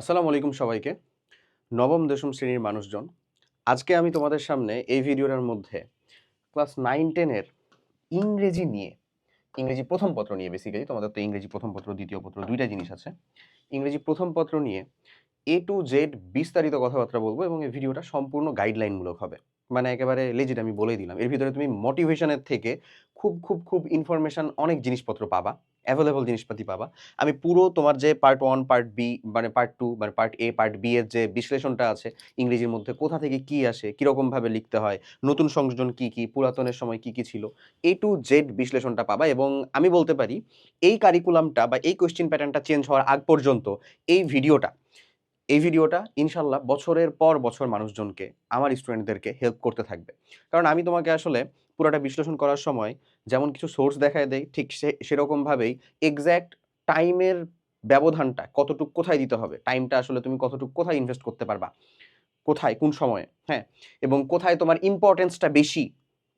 আসসালামু আলাইকুম সবাইকে। নবম, দশম শ্রেণির মানুষজন, আজকে আমি তোমাদের সামনে এই ভিডিওটার মধ্যে ক্লাস নাইন টেনের ইংরেজি নিয়ে, ইংরেজি প্রথম পত্র নিয়ে বেসিক্যালি তোমাদের তো ইংরেজি প্রথম পত্র, দ্বিতীয় পত্র, দুইটা জিনিস আছে। ইংরেজি প্রথম পত্র নিয়ে এ টু জেড বিস্তারিত কথাবার্তা বলব এবং এই ভিডিওটা সম্পূর্ণ গাইডলাইনমূলক হবে। মানে একেবারে লেজিট আমি বলেই দিলাম। এর ভিতরে তুমি মোটিভেশনের থেকে খুব খুব খুব ইনফরমেশন অনেক জিনিসপত্র পাবা অ্যাভেলেবল জিনিসপাতি পাবা। আমি পুরো তোমার যে পার্ট ওয়ান পার্ট বি মানে পার্ট টু মানে পার্ট এ পার্ট বি এর যে বিশ্লেষণটা আছে ইংরেজির মধ্যে, কোথা থেকে কি আসে, কীরকমভাবে লিখতে হয়, নতুন সংযোজন কি কি, পুরাতনের সময় কি কি ছিল এ টু জেড বিশ্লেষণটা পাবা এবং আমি বলতে পারি, এই কারিকুলামটা বা এই কোয়েশ্চেন প্যাটার্নটা চেঞ্জ হওয়ার আগ পর্যন্ত এই ভিডিওটা এই ভিডিওটা ইনশাল্লাহ বছরের পর বছর মানুষজনকে, আমার স্টুডেন্টদেরকে হেল্প করতে থাকবে। কারণ আমি তোমাকে আসলে পুরোটা বিশ্লেষণ করার সময় যেমন কিছু সোর্স দেখায় দেয় ঠিক সে, সেরকমভাবেই এক্স্যাক্ট টাইমের ব্যবধানটা কতটুকু কোথায় দিতে হবে? টাইমটা আসলে তুমি কতটুকু কোথায় ইনভেস্ট করতে পারবা? কোথায়? কোন সময়ে? হ্যাঁ? এবং কোথায় তোমার ইম্পর্টেন্সটা বেশি?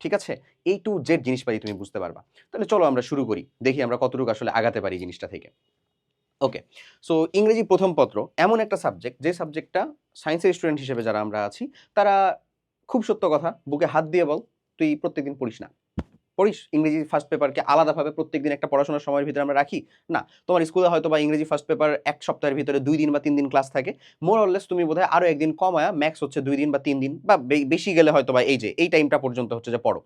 ঠিক আছে? এই টু জেড জিনিসপাতি তুমি বুঝতে পারবা। তাহলে চলো আমরা শুরু করি, দেখি আমরা কতটুকু আসলে আগাতে পারি জিনিসটা থেকে। ওকে সো ইংরেজি প্রথম পত্র, এমন একটা সাবজেক্ট যে সাবজেক্টটা সায়েন্সের স্টুডেন্ট হিসেবে যারা আমরা আছি, তারা খুব সত্য কথা, বুকে হাত দিয়ে বল, তুই প্রত্যেকদিন পড়িস না। পড়িস? ইংরেজি ফার্স্ট পেপারকে আলাদাভাবে প্রত্যেকদিন একটা পড়াশোনার সময়ের ভিতরে আমরা রাখি? না। তোমার স্কুলে হয়তো বা ইংরেজি ফার্স্ট পেপার এক সপ্তাহের ভিতরে দুই দিন বা তিন দিন ক্লাস থাকে। মোর অরলেস তুমি বোধহয় আরও একদিন কমায়া ম্যাক্স হচ্ছে দুই দিন বা তিন দিন, বা বেশি গেলে হয়তো বা এই যে, এই টাইমটা পর্যন্ত হচ্ছে যে পড়ো।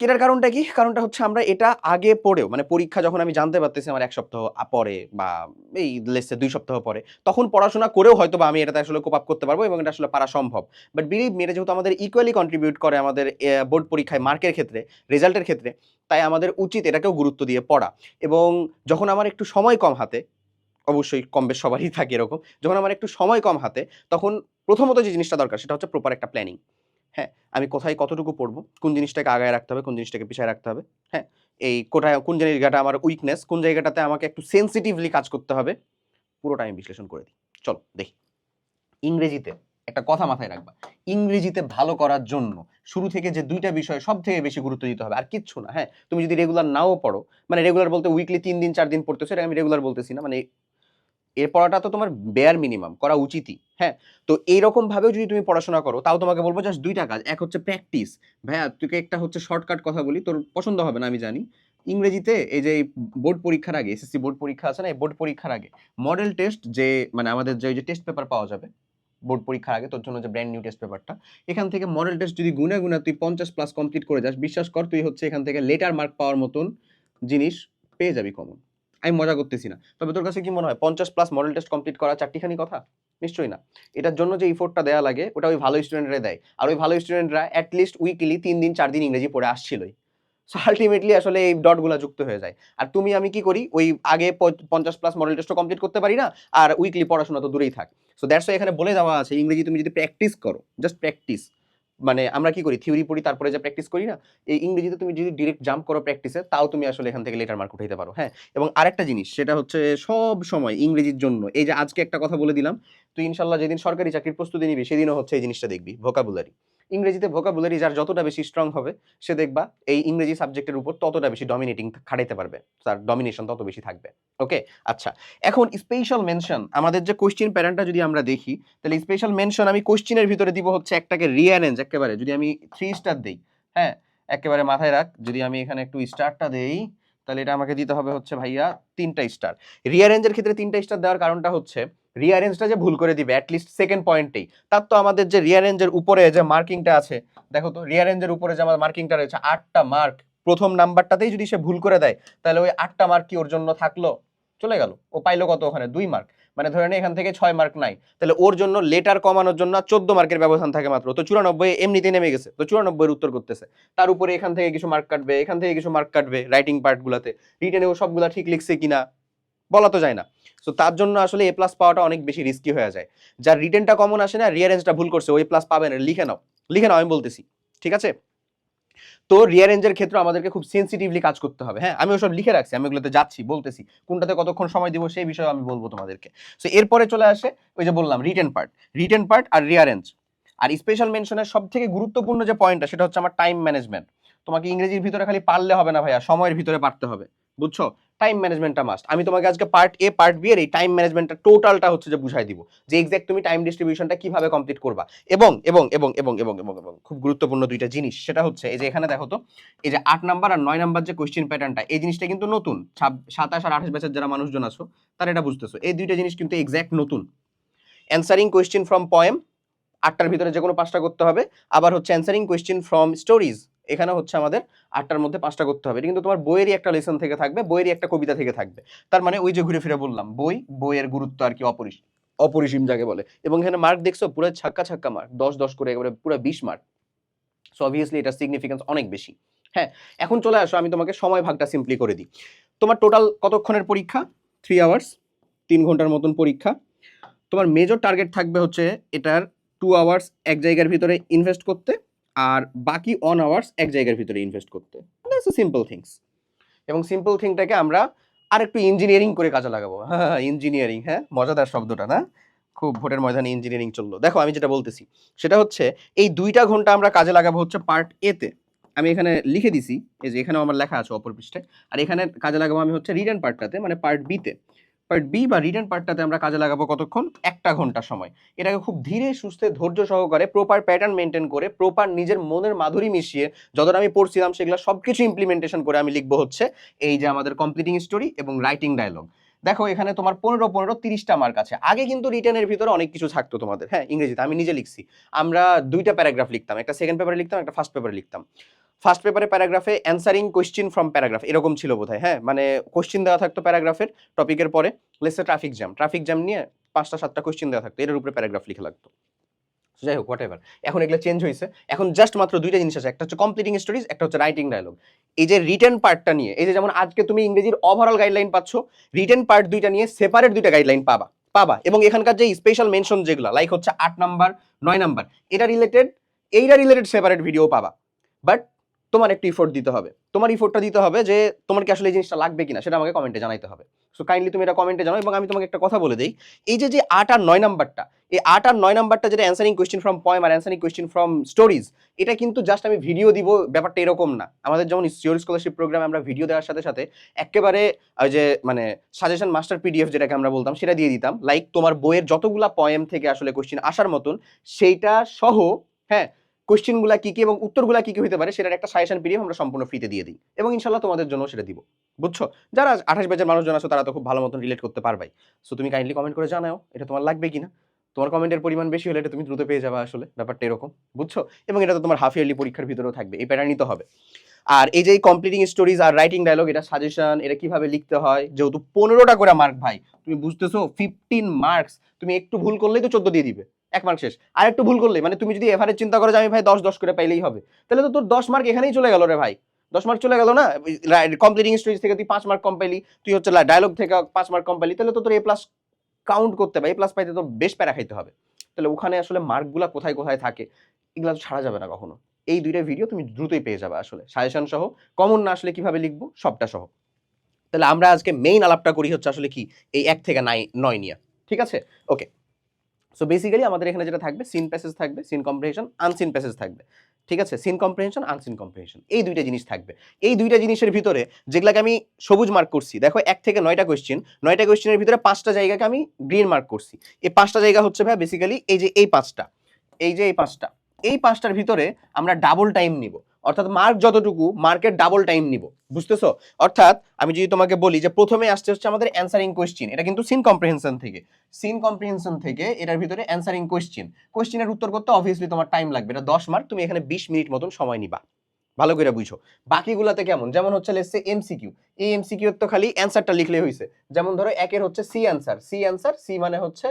কেটার কারণটা কি? কারণটা হচ্ছে আমরা এটা আগে পড়েও মানে পরীক্ষা যখন আমি জানতে পারতেছি আমার এক সপ্তাহ পরে বা এই লেসে দুই সপ্তাহ পরে, তখন পড়াশোনা করেও হয়তো বা আমি এটাতে আসলে কোপ আপ করতে পারব এবং এটা আসলে পারা সম্ভব। বাট বিলিভ মি এটা যেহেতু আমাদের ইকুয়ালি কন্ট্রিবিউট করে আমাদের বোর্ড পরীক্ষায় মার্কের ক্ষেত্রে, রেজাল্টের ক্ষেত্রে, তাই আমাদের উচিত এটাকেও গুরুত্ব দিয়ে পড়া। এবং যখন আমার একটু সময় কম হাতে, অবশ্যই কম বেশ সবারই থাকে এরকম, যখন আমার একটু সময় কম হাতে, তখন প্রথমত যে জিনিসটা দরকার, সেটা হচ্ছে প্রপার একটা প্ল্যানিং হ্যাঁ আমি কোথায় কতটুকু পড়ব, কোন জিনিসটাকে আগায় রাখতে হবে, কোন জিনিসটাকে পিছায় রাখতে হবে হ্যাঁ এই কোথায়, কোন জায়গাটা আমার উইকনেস কোন জায়গাটাতে আমাকে একটু সেন্সিটিভলি কাজ করতে হবে, পুরোটা আমি বিশ্লেষণ করে দিই। চলো, দেখি। ইংরেজিতে একটা কথা মাথায় রাখবা, ইংরেজিতে ভালো করার জন্য শুরু থেকে যে দুইটা বিষয় সব থেকে বেশি গুরুত্ব দিতে হবে, আর কিচ্ছু না হ্যাঁ তুমি যদি রেগুলার নাও পড়ো মানে রেগুলার বলতে উইকলি তিন দিন, চার দিন পড়তেছো, এটা আমি রেগুলার বলতেছি না মানে এর পড়াটা তো তোমার বেয়ার মিনিমাম করা উচিতই হ্যাঁ? তো এইরকম ভাবেও যদি তুমি পড়াশোনা করো, তাও তোমাকে বলব জাস্ট দুইটা কাজ, এক হচ্ছে প্র্যাকটিস ভাইয়া তোকে একটা হচ্ছে শর্টকাট কথা বলি, তোর পছন্দ হবে না, আমি জানি। ইংরেজিতে এই যে বোর্ড পরীক্ষার আগে এসএসসি বোর্ড পরীক্ষা আছে না, এই বোর্ড পরীক্ষার আগে মডেল টেস্ট যে মানে আমাদের যে যে টেস্ট পেপার পাওয়া যাবে, বোর্ড পরীক্ষার আগে, তোর জন্য যে ব্র্যান্ড নিউ টেস্ট পেপারটা এখান থেকে মডেল টেস্ট যদি গুনে গুনে তুই পঞ্চাশ প্লাস কমপ্লিট করে যাস, বিশ্বাস কর, তুই হচ্ছে এখান থেকে লেটার মার্ক পাওয়ার মতন জিনিস পেয়ে যাবি কমন আমি মজা করতেছি না। তবে তোর কাছে কি মনে হয়, পঞ্চাশ প্লাস মডেল টেস্ট কমপ্লিট করা চারটিখানি কথা? নিশ্চয়ই না। এটার জন্য যে ইফোর্টটা দেওয়া লাগে, ওটা ওই ভালো স্টুডেন্টরা দেয়। আর ওই ভালো স্টুডেন্টরা অ্যাটলিস্ট উইকলি তিন দিন, চার দিন ইংরেজি পড়ে আসছিলই। সো আলটিমেটলি আসলে এই ডটগুলো যুক্ত হয়ে যায়। আর তুমি, আমি কি করি, ওই আগে পঞ্চাশ প্লাস মডেল টেস্টও কমপ্লিট করতে পারি না, আর উইকলি পড়াশোনা তো দূরেই থাক। সো দ্যাটস এখানে বলে দেওয়া আছে, ইংরেজি তুমি যদি প্র্যাকটিস করো জাস্ট প্র্যাকটিস মানে আমরা কি করি? থিওরি পড়ি, তারপরে যে প্র্যাকটিস করি না? এই ইংরেজিতে তুমি যদি ডিরেক্ট জাম্প করো প্র্যাকটিসে তাও তুমি আসলে এখান থেকে লেটার মার্ক উঠাইতে পারো হ্যাঁ? এবং আরেকটা জিনিস, সেটা হচ্ছে সব সময় ইংরেজির জন্য, এই যে আজকে একটা কথা বলে দিলাম, তুই ইনশাল্লাহ যেদিন সরকারি চাকরির প্রস্তুতি নিবি, সেদিনও হচ্ছে এই জিনিসটা দেখবি ভোকাবুলারি ইংরেজিতে ভোকাবুলারি যার যতটা বেশি স্ট্রং হবে, সে দেখবা এই ইংরেজি সাবজেক্টের উপর ততটা বেশি ডমিনেটিং খাটাইতে পারবে। তার ডমিনেশন তত বেশি থাকবে। ওকে আচ্ছা এখন স্পেশাল মেনশন আমাদের যে কোশ্চিন প্যাটার্নটা যদি আমরা দেখি, তাহলে স্পেশাল মেনশন আমি কোশ্চিনের ভিতরে দিব হচ্ছে একটাকে রিঅ্যারেঞ্জ একেবারে যদি আমি থ্রি স্টার দেই হ্যাঁ? একেবারে মাথায় রাখ, যদি আমি এখানে একটু স্টারটা দেই তাহলে এটা আমাকে দিতে হবে হচ্ছে ভাইয়া তিনটা স্টার রিয়ারেঞ্জের ক্ষেত্রে তিনটা স্টার দেওয়ার কারণটা হচ্ছে রিয়ারেঞ্জটা যে ভুল করে দিবে অ্যাটলিস্ট সেকেন্ড পয়েন্টেই তার তো আমাদের যে রিয়ারেঞ্জের উপরে যে মার্কিংটা আছে, দেখো তো রিয়ারেঞ্জের উপরে যে আমার মার্কিংটা রয়েছে, আটটা মার্ক প্রথম নাম্বারটাতেই যদি সে ভুল করে দেয়, তাহলে ওই আটটা মার্ক কি ওর জন্য থাকল? চলে গেল, ও পাইলো কত ওখানে? দুই মার্ক মানে ধরে নে এখান থেকে ছয় মার্ক নাই। তাহলে ওর জন্য লেটার কমানোর জন্য চোদ্দ মার্কের ব্যবধান থাকে মাত্র। তো চুরানব্বই এমনিতে নেমে গেছে। তো চুরানব্বইয়ের উত্তর করতেছে। তার উপরে এখান থেকে কিছু মার্ক কাটবে, এখান থেকে কিছু মার্ক কাটবে রাইটিং পার্টগুলোতে ও সবগুলা ঠিক লিখছে কিনা, বলা তো যায় না। সো তার জন্য আসলে এ প্লাস পাওয়াটা অনেক বেশি রিস্কি হয়ে যায়। যার রিটেনটা কমন আসে না রিয়ারেঞ্জটা ভুল করছে, ওই প্লাস পাবে না, লিখে নাও। লিখে নাও, আমি বলতেছি। ঠিক আছে? তো রিয়ারেঞ্জের ক্ষেত্রে আমাদেরকে খুব সেন্সিটিভলি কাজ করতে হবে। হ্যাঁ আমি ওসব লিখে রাখছি, আমি ওগুলোতে যাচ্ছি, বলতেছি, কোনটাতে কতক্ষণ সময় দিব সেই বিষয়ে আমি বলব তোমাদেরকে। সো এরপরে চলে আসে ওই যে বললাম রিটেন পার্ট রিটেন পার্ট আর রিয়ারেঞ্জ আর স্পেশাল মেনশনের সব থেকে গুরুত্বপূর্ণ যে পয়েন্টটা সেটা হচ্ছে আমার টাইম ম্যানেজমেন্ট তোমাকে ইংরেজির ভিতরে খালি পারলে হবে না ভাইয়া, সময়ের ভিতরে পারতে হবে। বুঝছ? টাইম ম্যানেজমেন্টটা মাস্ট আমি তোমাকে আজকে পার্ট এ পার্ট বি এর এই টাইম ম্যানেজমেন্টটা টোটালটা হচ্ছে যে বুঝাই দিব যে এক্স্যাক্ট তুমি টাইম ডিস্ট্রিবিউশনটা কীভাবে কমপ্লিট করবা। এবং এবং এবং এবং এবং এবং এবং, খুব গুরুত্বপূর্ণ দুইটা জিনিস, সেটা হচ্ছে এই যে এখানে দেখো তো, এই যে আট নাম্বার আর নয় নাম্বার যে কোয়েশ্চেন প্যাটার্নটা এই জিনিসটা কিন্তু নতুন। সাতাশ আর আঠাশ ব্যাচের যারা মানুষজন আছো, তারা এটা বুঝতেছো। এই দুইটা জিনিস কিন্তু এক্স্যাক্ট নতুন। অ্যান্সারিং কোয়েশ্চেন ফ্রম পয়েম আটটার ভিতরে যে কোনো পাঁচটা করতে হবে। আবার হচ্ছে অ্যান্সারিং কোয়েশ্চেন ফ্রম স্টোরিজ এখানে হচ্ছে আমাদের আটটার মধ্যে পাঁচটা করতে হবে। এটা কিন্তু তোমার বইয়েরই একটা লেসন থেকে থাকবে, বইয়েরই একটা কবিতা থেকে থাকবে। তার মানে ওই যে ঘুরে ফিরে বললাম, বই, বইয়ের গুরুত্ব আর কি অপরিসীম অপরিসীম যাকে বলে। এবং এখানে মার্ক দেখছ, পুরো ছাক্কা ছাক্কা মার্ক দশ দশ করে একেবারে পুরো বিশ মার্ক সো অবভিয়াসলি এটার সিগনিফিকেন্স অনেক বেশি। হ্যাঁ এখন চলে আসো, আমি তোমাকে সময় ভাগটা সিম্পলি করে দিই। তোমার টোটাল কতক্ষণের পরীক্ষা? থ্রি আওয়ার্স তিন ঘণ্টার মতন পরীক্ষা। তোমার মেজর টার্গেট থাকবে হচ্ছে এটার টু আওয়ার্স এক জায়গার ভিতরে ইনভেস্ট করতে। আর বাকি অন আওয়ার্স এক জায়গার ভিতরে ইনভেস্ট করতে। সিম্পল থিংস এবং সিম্পল থিংটাকে আমরা আর একটু ইঞ্জিনিয়ারিং করে কাজে লাগাবো। হ্যাঁ ইঞ্জিনিয়ারিং হ্যাঁ মজাদার শব্দটা, না? খুব ভোটের ময়দানে ইঞ্জিনিয়ারিং চলল। দেখো, আমি যেটা বলতেছি, সেটা হচ্ছে এই দুইটা ঘণ্টা আমরা কাজে লাগাবো হচ্ছে পার্ট এতে আমি এখানে লিখে দিছি, এই যে এখানেও আমার লেখা আছে অপর পৃষ্ঠে আর এখানে কাজে লাগাবো আমি হচ্ছে রিটার্ন পার্টটাতে মানে পার্ট বিতে পার্ট বি বা রিটার্ন পার্টটাতে আমরা কাজে লাগাবো কতক্ষণ? একটা ঘণ্টা সময়। এটাকে খুব ধীরে সুস্থে ধৈর্য সহকারে প্রপার প্যাটার্ন মেনটেন করে প্রপার নিজের মনের মাধুরী মিশিয়ে যতটা আমি পড়ছিলাম সেগুলো সব কিছু ইমপ্লিমেন্টেশন করে আমি লিখব হচ্ছে এই যে আমাদের কমপ্লিটিং স্টোরি এবং রাইটিং ডায়লগ দেখো, এখানে তোমার পনেরো পনেরো, তিরিশটা মার্ক আছে। আগে কিন্তু রিটার্নের ভিতরে অনেক কিছু থাকতো তোমাদের। হ্যাঁ ইংরেজিতে। আমি নিজে লিখছি। আমরা দুইটা প্যারাগ্রাফ লিখতাম। একটা সেকেন্ড পেপারে লিখতাম, একটা ফার্স্ট পেপারে লিখতাম। ফার্স্ট পেপারে প্যারাগ্রাফে অ্যান্সারিং কোয়েশ্চেন ফ্রম প্যারাগ্রাফ এরকম ছিল বোধহয় হ্যাঁ? মানে কোশ্চেন দেওয়া থাকতো প্যারাগ্রাফের টপিকের পরে লেসে ট্রাফিক জ্যাম ট্রাফিক জ্যাম নিয়ে পাঁচটা, সাতটা কোশ্চেন দেওয়া থাকতো, এর উপরে প্যারাগ্রাফ লিখে লাগতো। যাই হোক হোয়াট এভার এখন এগুলো চেঞ্জ হয়েছে। এখন জাস্ট মাত্র দুইটা জিনিস আছে, একটা হচ্ছে কমপ্লিটিং স্টোরিজ একটা হচ্ছে রাইটিং ডায়লগ এই যে রিটেন পার্টটা নিয়ে, এই যে যেমন আজকে তুমি ইংরেজির ওভারঅল গাইডলাইন পাচ্ছ রিটেন পার্ট দুইটা নিয়ে সেপারেট দুইটা গাইডলাইন পাবা পাবা। এবং এখানকার যে স্পেশাল মেনশন যেগুলো লাইক হচ্ছে আট নাম্বার নয় নাম্বার এটা রিলেটেড এইটা রিলেটেড সেপারেট ভিডিও পাবা। বাট তোমার একটু ইফোর্ট দিতে হবে। তোমার ইফোর্টটা দিতে হবে যে, তোমার কি আসলে এই জিনিসটা লাগবে কিনা, সেটা আমাকে কমেন্টে জানাইতে হবে। সো কাইন্ডলি তুমি এটা কমেন্টে জানাও এবং আমি তোমাকে একটা কথা বলে দিই। এই যে যে আট আর নয় নাম্বারটা, এই আট আর নয় নাম্বারটা যেটা অ্যান্সারিং কোয়েশ্চেন ফ্রম পয়েম আর অ্যান্সারিং কোয়েশ্চেন ফ্রম স্টোরিজ এটা কিন্তু জাস্ট আমি ভিডিও দিব, ব্যাপারটা এরকম না। আমাদের যেমন সিওর স্কলারশিপ প্রোগ্রামে আমরা ভিডিও দেওয়ার সাথে সাথে একেবারে ওই যে মানে সাজেশন মাস্টার পিডিএফ যেটাকে আমরা বলতাম, সেটা দিয়ে দিতাম। লাইক তোমার বইয়ের যতগুলা পয়েম থেকে আসলে কোশ্চেন আসার মতন, সেইটা সহ হ্যাঁ কোশ্চেনগুলা কি কি এবং উত্তরগুলা কি কি হতে পারে সেটার একটা সাজেশন পিডিএফ আমরা সম্পূর্ণ ফ্রিতে দিয়ে দিই এবং ইনশাল্লাহ তোমাদের জন্য সেটা দিব। বুঝছ? যারা আঠাশ বেজের মানুষজন আছো তারা তো খুব ভালো মতন রিলেট করতে পারবাই। সো তুমি কাইন্ডলি কমেন্ট করে জানাও, এটা তোমার লাগবে কিনা? তোমার কমেন্টের পরিমাণ বেশি হলে এটা তুমি দ্রুত পেয়ে যাবে আসলে, ব্যাপারটা এরকম, বুঝছ? এবং এটা তো তোমার হাফ ইয়ারলি পরীক্ষার ভিতরেও থাকবে, এই প্যাটার্নই তো হবে। আর এই যে কমপ্লিটিং স্টোরিজ আর রাইটিং ডায়লগ এটা সাজেশন এটা কীভাবে লিখতে হয়? যেহেতু পনেরোটা করে মার্ক ভাই, তুমি বুঝতেছো ফিফটিন মার্কস তুমি একটু ভুল করলেই তো চোদ্দ দিয়ে দিবে। এক মার্ক শেষ। আর একটু ভুল করলে মানে তুমি যদি এভারেজ চিন্তা করো যে আমি ভাই দশ দশ করে পাইলেই হবে, তাহলে তো তোর দশ মার্ক এখানেই চলে গেল রে ভাই। দশ মার্ক চলে গেল না? কমপ্লিটিং স্টোরিজ থেকে তুই পাঁচ মার্ক কম পাইলি, তুই হচ্ছে ডায়লগ থেকে পাঁচ মার্ক কম পাইলি, তাহলে তো তোর এ প্লাস কাউন্ট করতে হবে এ প্লাস পাইতে তো বেশ প্যারা খাইতে হবে। তাহলে ওখানে আসলে মার্কগুলা কোথায় কোথায় থাকে, এগুলো তো ছাড়া যাবে না কখনো। এই দুইটা ভিডিও তুমি দ্রুতই পেয়ে যাবে আসলে। সাজেশন সহ কমন না আসলে কীভাবে লিখব, সবটা সহ। তাহলে আমরা আজকে মেইন আলাপটা করি হচ্ছে আসলে কি? এই এক থেকে নাই নয় নিয়ে। ঠিক আছে? ওকে সো বেসিক্যালি আমাদের এখানে যেটা থাকবে সিন প্যাসেজ থাকবে সিন কম্প্রিহেনশন আনসিন প্যাসেজ থাকবে। ঠিক আছে? সিন কম্প্রিহেনশন আনসিন কম্প্রিহেনশন এই দুইটা জিনিস থাকবে। এই দুইটা জিনিসের ভিতরে যেগুলাকে আমি সবুজ মার্ক করছি, দেখো এক থেকে নয়টা কোয়েশ্চেন নয়টা কোয়েশ্চেনের ভিতরে পাঁচটা জায়গাকে আমি গ্রিন মার্ক করছি। এই পাঁচটা জায়গা হচ্ছে ভাই বেসিক্যালি এই যে এই পাঁচটা, এই যে এই পাঁচটা, এই পাঁচটার ভিতরে আমরা ডাবল টাইম নিব। অর্থাৎ মার্ক যতটুকু মার্কের ডাবল টাইম নিব, বুঝতেছো? অর্থাৎ আমি যদি তোমাকে বলি যে প্রথমে আসছে হচ্ছে আমাদের অ্যান্সারিং কোয়েশ্চেন এটা কিন্তু সিন কম্প্রিহেনশন থেকে। সিন কম্প্রিহেনশন থেকে এটার ভিতরে অ্যান্সারিং কোয়েশ্চেন কোয়েশ্চেনের উত্তর করতে অবভিয়াসলি তোমার টাইম লাগবে, এটা দশ মার্ক তুমি এখানে বিশ মিনিট মতন সময় নিবা। ভালো করে বুঝো। বাকিগুলাতে কেমন? যেমন হচ্ছে লেসে এমসিকিউ এই এমসিকিউ তো খালি অ্যান্সারটা লিখলে হয়েছে যেমন ধরো, একের হচ্ছে C answer C answer C মানে হচ্ছে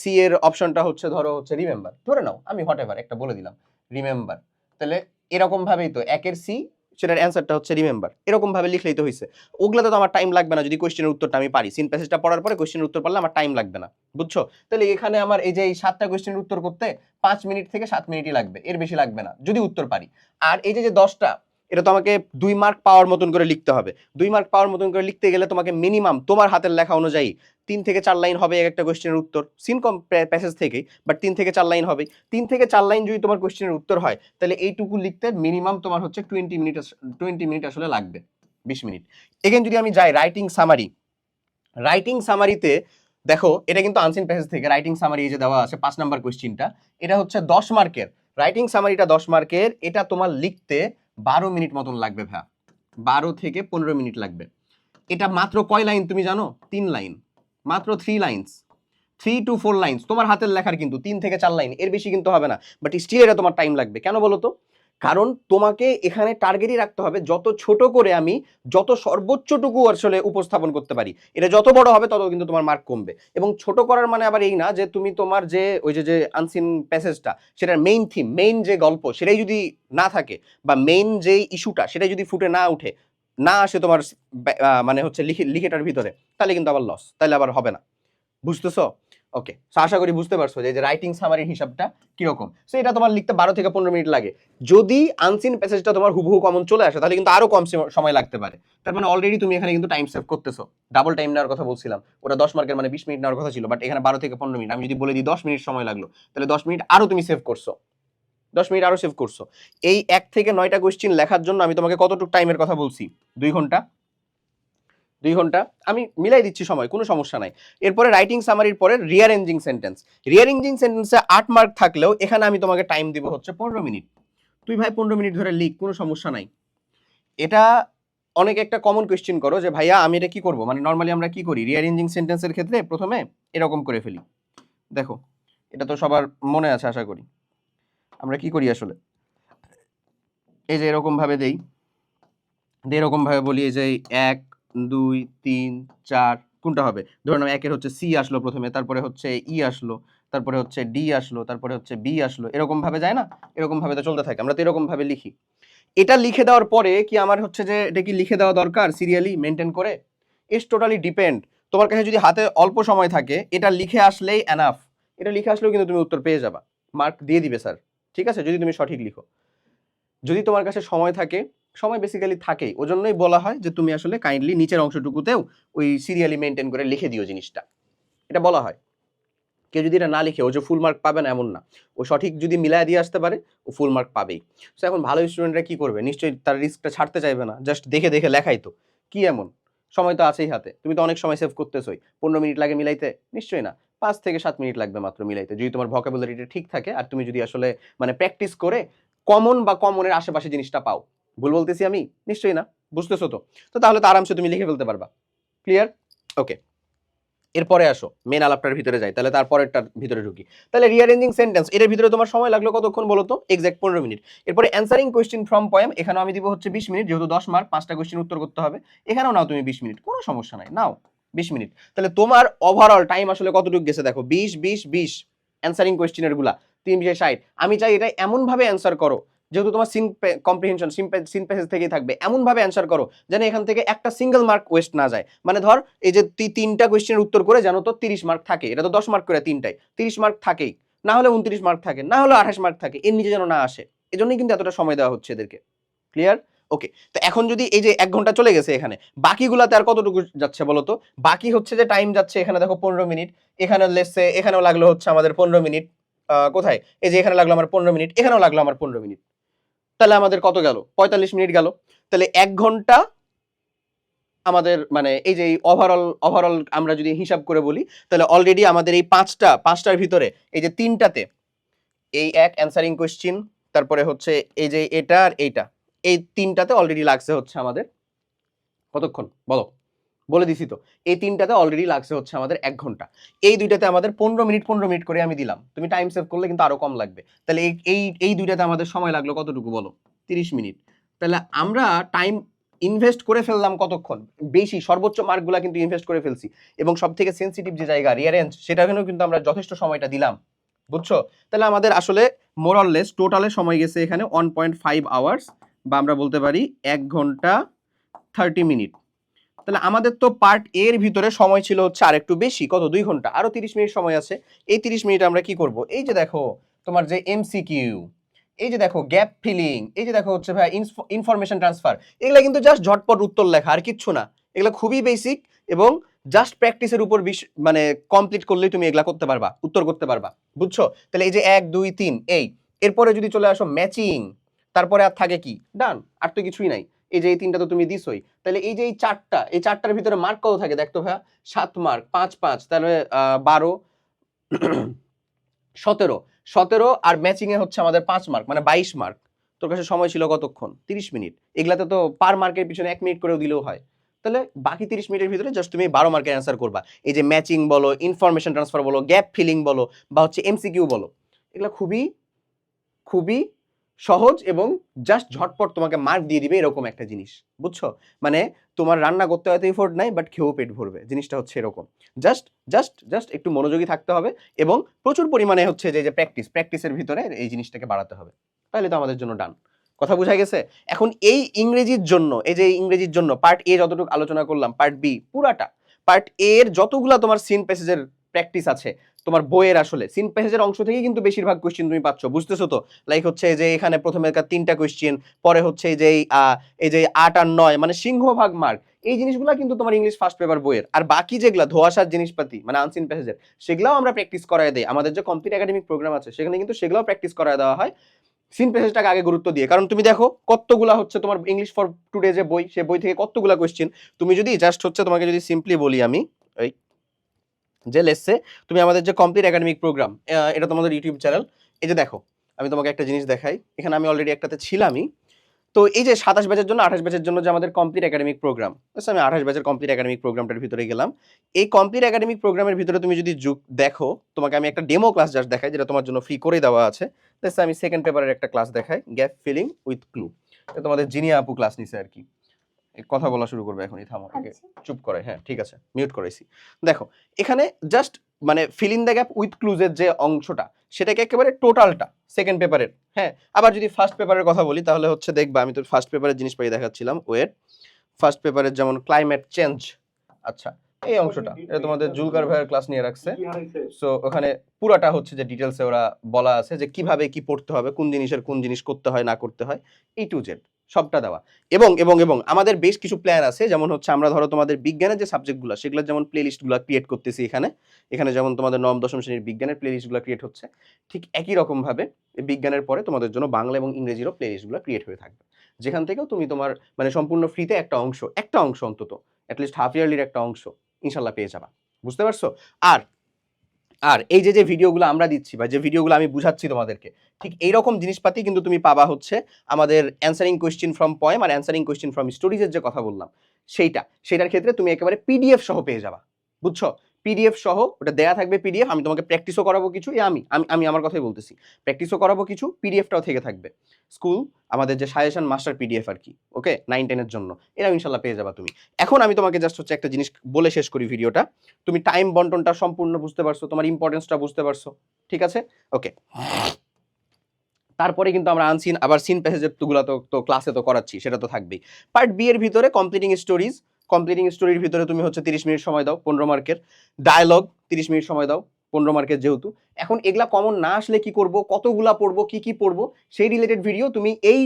সি এর অপশনটা হচ্ছে ধরো হচ্ছে রিমেম্বার ধরে নাও, আমি হট এভার একটা বলে দিলাম রিমেম্বার তাহলে এরকম ভাবেই তো, একের সি, সেটার অ্যান্সারটা হচ্ছে রিমেম্বার এরকম ভাবে লিখলেই তো হয়েছে ওগুলাতে তো আমার টাইম লাগবে না, যদি কোয়েশ্চেনের উত্তরটা আমি পারি। সিন প্যাসেজটা পড়ার পরে কোয়েশ্চেনের উত্তর পারলে আমার টাইম লাগবে না, বুঝছ? তাহলে এখানে আমার এই যে এই সাতটা কোয়েশ্চেনের উত্তর করতে পাঁচ মিনিট থেকে সাত মিনিটই লাগবে, এর বেশি লাগবে না, যদি উত্তর পারি। আর এই যে যে দশটা এটা তো আমাকে দুই মার্ক পাওয়ার মতন করে লিখতে হবে। দুই মার্ক পাওয়ার মতন করে লিখতে গেলে তোমাকে মিনিমাম তোমার হাতের লেখা অনুযায়ী তিন থেকে চার লাইন হবে এক একটা কোয়েশ্চেনের উত্তর। সিন কম প্যাসেজ থেকেই বাট তিন থেকে চার লাইন হবে। তিন থেকে চার লাইন যদি তোমার কোয়েশ্চেনের উত্তর হয়, তাহলে এইটুকু লিখতে মিনিমাম তোমার হচ্ছে টোয়েন্টি মিনিট টোয়েন্টি মিনিট আসলে লাগবে, বিশ মিনিট এখানে যদি আমি যাই রাইটিং সামারি রাইটিং সামারিতে দেখো, এটা কিন্তু আনসিন প্যাসেজ থেকে রাইটিং সামারি যে দেওয়া আছে, পাঁচ নাম্বার কোয়েশ্চিনটা এটা হচ্ছে দশ মার্কের রাইটিং সামারিটা দশ মার্কের এটা তোমার লিখতে বারো মিনিট মতন লাগবে ভ্যা। বারো থেকে পনেরো মিনিট লাগবে। এটা মাত্র কয় লাইন তুমি জানো? তিন লাইন। মাত্র three lines three to four lines তোমার হাতের লেখার কিন্তু তিন থেকে চার লাইন। এর বেশি কিন্তু হবে না। বাট স্টিল এটা তোমার টাইম লাগবে। কেন বলো তো? কারণ তোমাকে এখানে টার্গেটই রাখতে হবে যত ছোট করে আমি যত সর্বোচ্চটুকু আসলে উপস্থাপন করতে পারি। এটা যত বড় হবে তত কিন্তু তোমার মার্ক কমবে। এবং ছোট করার মানে আবার এই না যে তুমি তোমার যে ওই যে যে আনসিন প্যাসেজটা সেটার মেইন থিম মেইন যে গল্প, সেটাই যদি না থাকে বা মেইন যে ইস্যুটা সেটাই যদি ফুটে না উঠে, না আসে তোমার মানে হচ্ছে লিখে লিখেটার ভিতরে, তাহলে কিন্তু আবার লস তাহলে আবার হবে না। বুঝতেছো? ওকে সো আশা করি বুঝতে পারছ যে রাইটিং সামারির হিসাবটা কীরকম। সো এটা তোমার লিখতে বারো থেকে পনেরো মিনিট লাগে। যদি আনসিন প্যাসেজটা তোমার হুবহু কমন চলে আসে, তাহলে কিন্তু আরও কম সম- সময় লাগতে পারে। তার মানে অলরেডি তুমি এখানে কিন্তু টাইম সেভ করতেছো। ডাবল টাইম নেওয়ার কথা বলছিলাম। ওটা দশ মার্কের মানে বিশ মিনিট নেওয়ার কথা ছিল বাট এখানে বারো থেকে পনেরো মিনিট। আমি যদি বলে দিই দশ মিনিট সময় লাগল, তাহলে দশ মিনিট আরও তুমি সেভ করছ। দশ মিনিট আরও সেভ করছ। এই এক থেকে নয়টা কোয়েশ্চিন লেখার জন্য আমি তোমাকে কতটুকু টাইমের কথা বলছি? দুই ঘণ্টা? দুই ঘণ্টা। আমি মিলাই দিচ্ছি সময়, কোনো সমস্যা নাই। এরপরে রাইটিং সামারির পরে রিয়ারেঞ্জিং সেন্টেন্স রিয়ারেঞ্জিং সেন্টেন্সে আট মার্ক থাকলেও এখানে আমি তোমাকে টাইম দিব হচ্ছে পনেরো মিনিট। তুই ভাই পনেরো মিনিট ধরে লিখ, কোনো সমস্যা নাই। এটা অনেক একটা কমন কোয়েশ্চেন করো যে, ভাইয়া, আমি এটা কি করব? মানে নর্মালি আমরা কি করি? রিয়ারেঞ্জিং সেন্টেন্সের ক্ষেত্রে প্রথমে এরকম করে ফেলি। দেখো, এটা তো সবার মনে আছে, আশা করি। আমরা কি করি আসলে? এই যে এরকমভাবে দেই। দিয়ে এরকম ভাবে বলি, এই যে এক দুই, তিন, চার, কোনটা হবে? ধরে নাও একের হচ্ছে সি আসলো প্রথমে, তারপরে হচ্ছে ই আসলো, তারপরে হচ্ছে ডি আসলো, তারপরে হচ্ছে বি আসলো এরকম ভাবে যায় না? এরকম ভাবে তো চলতে থাকে, আমরা তো এরকম ভাবে লিখি। এটা লিখে দেওয়ার পরে কি আমার হচ্ছে যে এটা কি লিখে দেওয়া দরকার সিরিয়ালি মেনটেন করে? ইটস টোটালি ডিপেন্ড তোমার কাছে যদি হাতে অল্প সময় থাকে, এটা লিখে আসলেই এনাফ এটা লিখে আসলেও কিন্তু তুমি উত্তর পেয়ে যাবা। মার্ক দিয়ে দিবে স্যার ঠিক আছে? যদি তুমি সঠিক লিখো। যদি তোমার কাছে সময় থাকে সময় বেসিক্যালি থাকেই। ওজন্যই বলা হয় যে, তুমি আসলে কাইন্ডলি নিচের অংশটুকুতেও ওই সিরিয়ালি মেনটেন করে লিখে দিও জিনিসটা। এটা বলা হয়। কেউ যদি এটা না লিখে, ও যে ফুল মার্ক পাবে না, এমন না। ও সঠিক যদি মিলায় দিয়ে আসতে পারে, ও ফুল মার্ক পাবেই। সো এখন ভালো স্টুডেন্টরা কী করবে? নিশ্চয়ই তার রিস্কটা ছাড়তে চাইবে না। জাস্ট দেখে দেখে লেখাই তো। কি এমন? সময় তো আছেই হাতে। তুমি তো অনেক সময় সেভ করতেছই। পনেরো মিনিট লাগে মিলাইতে? নিশ্চয়ই না। পাঁচ থেকে সাত মিনিট লাগবে মাত্র মিলাইতে। যদি তোমার ভকাবুলারিটা ঠিক থাকে, আর তুমি যদি আসলে মানে প্র্যাকটিস করে কমন বা কমনের আশেপাশে জিনিসটা পাও। ভুল বলতেছি আমি? নিশ্চয়ই না। বুঝতেছো তো? তো তাহলে তো আরামসে তুমি লিখে ফেলতে পারবা। ক্লিয়ার ওকে এরপরে আসো। মেন আলাপটার ভিতরে যাই। তাহলে তারপরেরটার ভিতরে ঢুকি। তাহলে রিয়ারেঞ্জিং সেন্টেন্স এর ভিতরে তোমার সময় লাগল কতক্ষণ বলো তো? এক্সাক্ট পনেরো মিনিট। এরপরে অ্যান্সারিং কোয়েশ্চেন ফ্রম পয়েম এখানে আমি দিব হচ্ছে বিশ মিনিট, যেহেতু দশ মার্ক পাঁচটা কোয়েশ্চেন উত্তর করতে হবে। এখানেও নাও তুমি বিশ মিনিট। কোনো সমস্যা নাই। নাও, বিশ মিনিট। তাহলে তোমার ওভারঅল টাইম আসলে কতটুকু গেছে দেখো? বিশ বিশ বিশ। অ্যান্সারিং কোয়েশ্চেনেরগুলা। তিন বিশে ষাট। আমি চাই এটা এমনভাবে অ্যান্সার করো যেহেতু তোমার সিন কম্প্রিহেনশন সিন প্যাসেজ থেকেই থাকবে, এমনভাবে অ্যান্সার করো যেন এখান থেকে একটা সিঙ্গেল মার্ক ওয়েস্ট না যায়। মানে ধর, এই যে তিনটা কোয়েশ্চেনের উত্তর করে জানো তো তিরিশ মার্ক থাকে, এটা তো দশ মার্ক করে তিনটাই, তিরিশ মার্ক থাকেই, না হলে উনত্রিশ মার্ক থাকে, না হলে আঠাশ মার্ক থাকে, এর নিচে যেন না আসে, এজন্যই কিন্তু এতটা সময় দেওয়া হচ্ছে এদেরকে। ক্লিয়ার ওকে তো এখন যদি এই যে এক ঘণ্টা চলে গেছে এখানে, বাকিগুলাতে আর কতটুকু যাচ্ছে বলো তো? বাকি হচ্ছে যে টাইম যাচ্ছে এখানে দেখো পনেরো মিনিট, এখানে লেসে, এখানেও লাগল হচ্ছে আমাদের পনেরো মিনিট কোথায়? এই যে এখানে লাগল আমার পনেরো মিনিট, এখানেও লাগল আমার পনেরো মিনিট। তাহলে আমাদের কত গেল? পঁয়তাল্লিশ মিনিট গেল। তাহলে এক ঘণ্টা আমাদের মানে এই যে ওভারঅল ওভারঅল আমরা যদি হিসাব করে বলি, তাহলে অলরেডি আমাদের এই পাঁচটা, পাঁচটার ভিতরে এই যে তিনটাতে এই এক অ্যান্সারিং কোয়েশ্চিন তারপরে হচ্ছে এই যে এটা আর এইটা। এই তিনটাতে অলরেডি লাগছে হচ্ছে আমাদের কতক্ষণ? বলো। বলে দিছি তো। এই তিনটাতে অলরেডি লাগছে হচ্ছে আমাদের এক ঘণ্টা। এই দুইটাতে আমাদের পনেরো মিনিট পনেরো মিনিট করে আমি দিলাম। তুমি টাইম সেভ করলে কিন্তু আরও কম লাগবে। তাহলে এই এই দুইটাতে আমাদের সময় লাগল কতটুকু বলো? তিরিশ মিনিট। তাহলে আমরা টাইম ইনভেস্ট করে ফেললাম কতক্ষণ? বেশি, সর্বোচ্চ মার্কগুলো কিন্তু ইনভেস্ট করে ফেলছি। এবং সব থেকে সেন্সিটিভ যে জায়গা রিয়ারেঞ্জ সেটাকেও কিন্তু আমরা যথেষ্ট সময়টা দিলাম। বুঝছ? তাহলে আমাদের আসলে মোরাললেস টোটালে সময় গেছে এখানে ওয়ান পয়েন্ট ফাইভ আওয়ার্স বা আমরা বলতে পারি এক ঘণ্টা থার্টি মিনিট তাহলে আমাদের তো পার্ট এর ভিতরে সময় ছিল হচ্ছে আর একটু বেশি। কত? দুই ঘণ্টা। আরও তিরিশ মিনিট সময় আছে। এই তিরিশ মিনিট আমরা কি করব? এই যে দেখো, তোমার যে এমসিকিউ এই যে দেখো গ্যাপ ফিলিং এই যে দেখো হচ্ছে ভাই ইনফরমেশন ট্রান্সফার এগুলা কিন্তু জাস্ট ঝটপট উত্তর লেখা, আর কিচ্ছু না। এগুলো খুবই বেসিক এবং জাস্ট প্র্যাকটিসের উপর মানে কমপ্লিট করলেই তুমি এগুলা করতে পারবা, উত্তর করতে পারবা। বুঝছ? তাহলে এই যে এক, দুই, তিন, এই। এরপরে যদি চলে আসো ম্যাচিং তারপরে আর থাকে কি? ডান আর তো কিছুই নাই। এই যে এই তিনটা তো তুমি দিছই, তাহলে এই যে এই চারটা, এই চারটার ভিতরে মার্ক কত থাকে দেখতো ভাইয়া? সাত মার্ক পাঁচ পাঁচ, তাহলে বারো, সতেরো সতেরো আর ম্যাচিং এ হচ্ছে আমাদের পাঁচ মার্ক মানে বাইশ মার্ক তোর কাছে সময় ছিল কতক্ষণ? তিরিশ মিনিট। এগুলাতে তো পার মার্কের পিছনে এক মিনিট করেও দিলেও হয়। তাহলে বাকি তিরিশ মিনিটের ভিতরে জাস্ট তুমি বারো মার্কের অ্যান্সার করবা। এই যে ম্যাচিং বলো ইনফরমেশন ট্রান্সফার বলো গ্যাপ ফিলিং বলো, বা হচ্ছে এমসিকিউ বলো, এগুলো খুবই খুবই সহজ এবং জাস্ট ঝটপট তোমাকে মার্ক দিয়ে দিবে এরকম একটা জিনিস, বুঝছ? মানে তোমার রান্না করতে হয়তো এফোর্ট নাই বাট খেয়েও পেট ভরবে, জিনিসটা হচ্ছে এরকম। জাস্ট জাস্ট জাস্ট একটু মনোযোগী থাকতে হবে এবং প্রচুর পরিমাণে হচ্ছে যে যে প্র্যাকটিস প্র্যাকটিসের ভিতরে এই জিনিসটাকে বাড়াতে হবে। তাহলে তো আমাদের জন্য ডান কথা বোঝা গেছে? এখন এই ইংরেজির জন্য, এই যে ইংরেজির জন্য পার্ট এ যতটুকু আলোচনা করলাম পার্ট বি পুরাটা পার্ট এর যতগুলা তোমার সিন প্যাসেজের প্র্যাকটিস আছে তোমার বইয়ের আসলে সিন প্যাসেজের অংশ থেকেই কিন্তু বেশিরভাগ কোশ্চেন তুমি পাচ্ছ বুঝতেছো তো? লাইক হচ্ছে যে এখানে প্রথমে তিনটা কোয়েশ্চেন পরে হচ্ছে যে এই, যে আট আর নয় মানে সিংহভাগ মার্ক এই জিনিসগুলো কিন্তু তোমার ইংলিশ ফার্স্ট পেপার বইয়ের। আর বাকি যেগুলা ধোয়াশার জিনিসপাতি মানে আনসিন প্যাসেজের সেগুলাও আমরা প্র্যাকটিস করায় দেই। আমাদের যে কমপ্লিট একাডেমিক প্রোগ্রাম আছে সেখানে কিন্তু সেগুলোও প্র্যাকটিস করায় দেওয়া হয়। সিন প্যাসেজটাকে আগে গুরুত্ব দিয়ে কারণ তুমি দেখো কতগুলা হচ্ছে তোমার ইংলিশ ফর টুডে যে বই সে বই থেকে কতগুলা কোশ্চেন তুমি যদি জাস্ট হচ্ছে তোমাকে যদি সিম্পলি বলি আমি যে লেসে তুমি আমাদের যে কমপ্লিট একাডেমিক প্রোগ্রাম এটা তোমাদের ইউটিউব চ্যানেল এই যে দেখো, আমি তোমাকে একটা জিনিস দেখাই, এখানে আমি অলরেডি একটাতে ছিলামই। তো এই যে সাতাশ ব্যাচের জন্য, আঠাশ ব্যাচের জন্য যে আমাদের কমপ্লিট একাডেমিক প্রোগ্রাম আমি আঠাশ ব্যাচের কমপ্লিট একাডেমিক প্রোগ্রামটার ভিতরে গেলাম। এই কমপ্লিট একাডেমিক প্রোগ্রামের ভিতরে তুমি যদি যুগ দেখো, তোমাকে আমি একটা ডেমো ক্লাস জাস্ট দেখাই, যেটা তোমার জন্য ফ্রি করে দেওয়া আছে। আমি সেকেন্ড পেপারের একটা ক্লাস দেখাই গ্যাপ ফিলিং উইথ ক্লু তোমাদের জিনিয়া আপু ক্লাস নিছে আর কি। কথা বলা শুরু করবে এখনই থামো আচ্ছা। চুপ করে হ্যাঁ ঠিক আছে মিউট করেছি দেখো এখানে জাস্ট মানে fill in the gap with ক্লুজের যে অংশটা সেটাকে একেবারে টোটালটা সেকেন্ড পেপারের হ্যাঁ আবার যদি ফার্স্ট পেপারের কথা বলি তাহলে হচ্ছে দেখবা আমি তো ফার্স্ট পেপারের জিনিস পাই দেখাচ্ছিলাম ওয়েট ফার্স্ট পেপারের যেমন ক্লাইমেট চেঞ্জ আচ্ছা এই অংশটা এটা তোমাদের জুলকার ভাইয়ের ক্লাস নিয়ে রাখছে। সো ওখানে পুরাটা হচ্ছে যে ডিটেলসে ওরা বলা আছে যে কীভাবে কি পড়তে হবে কোন জিনিসের কোন জিনিস করতে হয় না করতে হয় এই টু জেড সবটা দেওয়া। এবং এবং এবং আমাদের বেশ কিছু প্ল্যান আছে, যেমন হচ্ছে আমরা ধরো তোমাদের বিজ্ঞানের যে সাবজেক্টগুলো সেগুলোর যেমন প্লে লিস্টগুলো ক্রিয়েট করতেছি এখানে এখানে যেমন তোমাদের নবম, দশম শ্রেণির বিজ্ঞানের প্লে লিস্টগুলো ক্রিয়েট হচ্ছে, ঠিক একই রকমভাবে বিজ্ঞানের পরে তোমাদের জন্য বাংলা এবং ইংরেজিরও প্লে লিস্টগুলো ক্রিয়েট হয়ে থাকবে। যেখান থেকেও তুমি তোমার মানে সম্পূর্ণ ফ্রিতে একটা অংশ একটা অংশ অন্তত অ্যাটলিস্ট হাফ ইয়ারলির একটা অংশ, ইনশাল্লাহ পেয়ে যাবা। বুঝতে পারছ? আর আর এই যে যে ভিডিওগুলো আমরা দিচ্ছি বা যে ভিডিওগুলো আমি বুঝাচ্ছি তোমাদেরকে, ঠিক এইরকম জিনিসপাতি কিন্তু তুমি পাবা হচ্ছে আমাদের অ্যান্সারিং কোয়েশ্চেন ফ্রম পয়েম আর অ্যান্সারিং কোয়েশ্চেন ফ্রম স্টোরিজের যে কথা বললাম, সেইটা সেটার ক্ষেত্রে তুমি একেবারে পিডিএফ সহ পেয়ে যাবা, বুঝছ? পিডিএফ সহ, ওটা দেয়া থাকবে পিডিএফ আমি তোমাকে প্র্যাকটিসও করাবো কিছু আমি আমি আমি আমার কথাই বলতেছি। প্র্যাকটিসও করাবো কিছু পিডিএফটাও থেকে থাকবে। স্কুল আমাদের যে সাজেশন মাস্টার পিডিএফ আর কি ওকে নাইন টেনের জন্য, এরাও ইনশাল্লাহ পেয়ে যাবা তুমি। এখন আমি তোমাকে জাস্ট হচ্ছে একটা জিনিস বলে শেষ করি ভিডিওটা তুমি টাইম বন্টনটা সম্পূর্ণ বুঝতে পারছ, তোমার ইম্পর্টেন্সটা বুঝতে পারছ, ঠিক আছে? ওকে তারপরে কিন্তু আমরা আনসিন আবার সিন প্যাসেজের তুগুলা তো তো ক্লাসে তো করাচ্ছি, সেটা তো থাকবেই। পার্ট বি এর ভিতরে কমপ্লিটিং স্টোরিজ কমপ্লিটিং স্টোরির ভিতরে তুমি হচ্ছে তিরিশ মিনিট সময় দাও, পনেরো মার্কের। ডায়লগ তিরিশ মিনিট সময় দাও, পনেরো মার্কের যেহেতু। এখন এগুলা কমন না আসলে কি করব, কতগুলা পড়ব, কি কি পড়ব, সেই রিলেটেড ভিডিও তুমি এই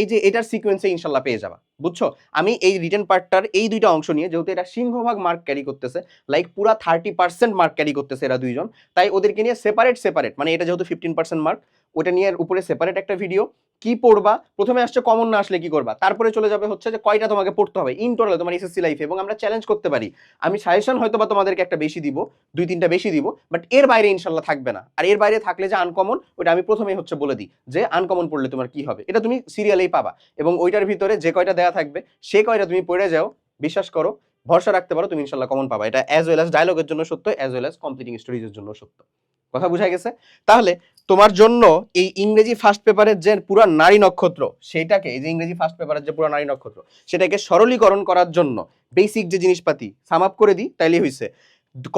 এই যে এটার সিকোয়েন্সে ইনশাল্লাহ পেয়ে যাবা। বুঝছ? আমি এই রিটেন পার্টটার এই দুইটা অংশ নিয়ে, যেহেতু এটা সিংহভাগ মার্ক ক্যারি করতেছে লাইক পুরা থার্টি পার্সেন্ট মার্ক ক্যারি করতেছে এরা দুইজন, তাই ওদেরকে নিয়ে সেপারেট সেপারেট মানে এটা যেহেতু ফিফটিন পার্সেন্ট মার্ক ওটা নিয়ে উপরে সেপারেট একটা ভিডিও কি পড়বা? প্রথমে আসছে কমন না আসলে কি করবা? তারপরে চলে যাবে হচ্ছে যে কয়টা তোমাকে পড়তে হবে ইন টোটাল তোমার এসএসসি লাইফে এবং আমরা চ্যালেঞ্জ করতে পারি। আমি সাজেশন হয়তো বা তোমাদেরকে একটা বেশি দিব, দুই তিনটা বেশি দিব বাট এর বাইরে ইনশাল্লাহ থাকবে না। আর এর বাইরে থাকলে যে আনকমন ওটা আমি প্রথমেই হচ্ছে বলে দিই যে আনকমন পড়লে তোমার কি হবে? এটা তুমি সিরিয়ালেই পাবা এবং ওইটার ভিতরে যে কয়টা দেওয়া থাকবে, সে কয়টা তুমি পড়ে যাও, বিশ্বাস করো, ভরসা রাখতে পারো, তুমি ইনশাল্লাহ কমন পাবা। এটা অ্যাজ ওয়েল অ্যাজ ডায়লগের জন্য সত্য অ্যাজ ওয়েল অ্যাজ কমপ্লিটিং স্টোরিজের জন্য সত্য। কথা বুঝা গেছে? তাহলে তোমার জন্য এই ইংরেজি ফার্স্ট পেপারের যে পুরো নারী নক্ষত্র সেটাকে এই যে ইংরেজি ফার্স্ট পেপারের যে পুরো নারী নক্ষত্র, সেটাকে সরলীকরণ করার জন্য বেসিক যে জিনিসপাতি সাম আপ করে দিই, তাইলে হয়েছে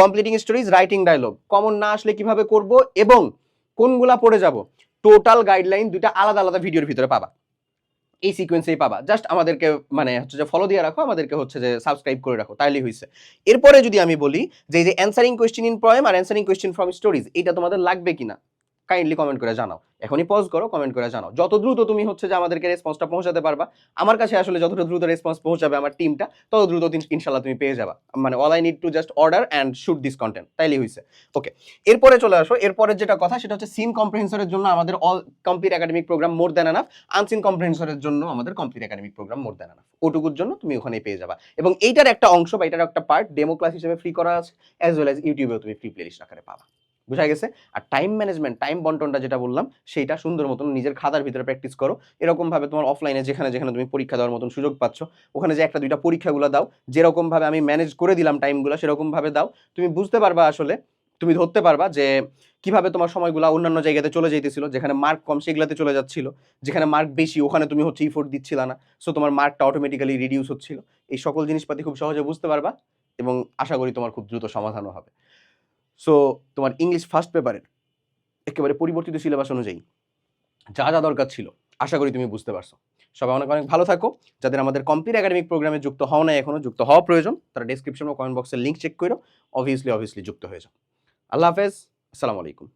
completing stories writing dialogue common না আসলে কীভাবে করব এবং কোনগুলা পড়ে যাব? টোটাল গাইডলাইন দুইটা আলাদা আলাদা ভিডিওর ভিতরে পাবা। এই সিকোয়েন্সেই পাবা। জাস্ট আমাদেরকে মানে হচ্ছে যে ফলো দিয়ে রাখো, আমাদেরকে হচ্ছে যে সাবস্ক্রাইব করে রাখো তাইলে হয়েছে এরপরে যদি আমি বলি যে যে অ্যান্সারিং কোয়েশ্চেন ইন পয়েম আর অ্যান্সারিং কোয়েশ্চেন ফ্রম স্টোরিজ এটা তোমাদের লাগবে কিনা? কাইন্ডলি কমেন্ট করে জানাও। এখনই পজ করো কমেন্ট করে জানাও। যত দ্রুত তুমি হচ্ছে যে আমাদেরকে রেসপন্সটা পৌঁছাতে পারবা, আমার কাছে আসলে যতটা দ্রুত রেসপন্স পৌঁছাবে আমার টিমটা তত দ্রুত তিন- ইনশাল্লাহ তুমি পেয়ে যাবা। মানে all I need to just order and shoot this content তাইলেই হয়েছে ওকে এরপরে চলে আসো। এরপরে যেটা কথা সেটা হচ্ছে সিন কম্প্রিহেন্সরের জন্য আমাদের all complete academic programme more than enough unseen কম্প্রিহেন্সরের জন্য আমাদের complete academic programme more than enough ওটুকুর জন্য তুমি ওখানে পেয়ে যাবা। এবং এইটার একটা অংশ বা এটার একটা পার্ট ডেমো ক্লাস হিসেবে ফ্রি করা আছে অ্যাজ ওয়েল অ্যাজ ইউটিউবেও তুমি ফ্রি প্লেলিস্ট আকারে পাবা। বুঝা গেছে? আর টাইম ম্যানেজমেন্ট টাইম বন্টনটা যেটা বললাম, সেইটা সুন্দর মতন নিজের খাতার ভিতরে প্র্যাকটিস করো। এরকম ভাবে তোমার অফলাইনে যেখানে যেখানে তুমি পরীক্ষা দেওয়ার মতন সুযোগ পাচ্ছ, ওখানে যে একটা দুইটা পরীক্ষাগুলো দাও যেরকম ভাবে আমি ম্যানেজ করে দিলাম টাইমগুলো সেরকম ভাবে দাও। তুমি বুঝতে পারবা আসলে, তুমি ধরতে পারবা যে কীভাবে তোমার সময়গুলো অন্যান্য জায়গাতে চলে যাইতেছিল, যেখানে মার্ক কম সেগুলাতে চলে যাচ্ছিল, যেখানে মার্ক বেশি, ওখানে তুমি হচ্ছে ইফোর্ট দিচ্ছিল না। সো তোমার মার্কটা অটোমেটিক্যালি রিডিউস হচ্ছিল। এই সকল জিনিসপাতি খুব সহজে বুঝতে পারবা এবং আশা করি তোমার খুব দ্রুত সমাধানও হবে। সো তোমার ইংলিশ ফার্স্ট পেপারের একেবারে পরিবর্তিত সিলেবাস অনুযায়ী যা যা দরকার ছিল, আশা করি তুমি বুঝতে পারছ। সবাই অনেক অনেক ভালো থাকো। যাদের আমাদের কমপ্লিট একাডেমিক প্রোগ্রামে যুক্ত হও না এখনও যুক্ত হওয়া প্রয়োজন, তারা ডিসক্রিপশন ও কমেন্ট বক্সের লিঙ্ক চেক করো অবভিয়াসলি অবভিয়াসলি যুক্ত হয়ে যাও। আল্লাহ হাফেজ, আসসালামু আলাইকুম।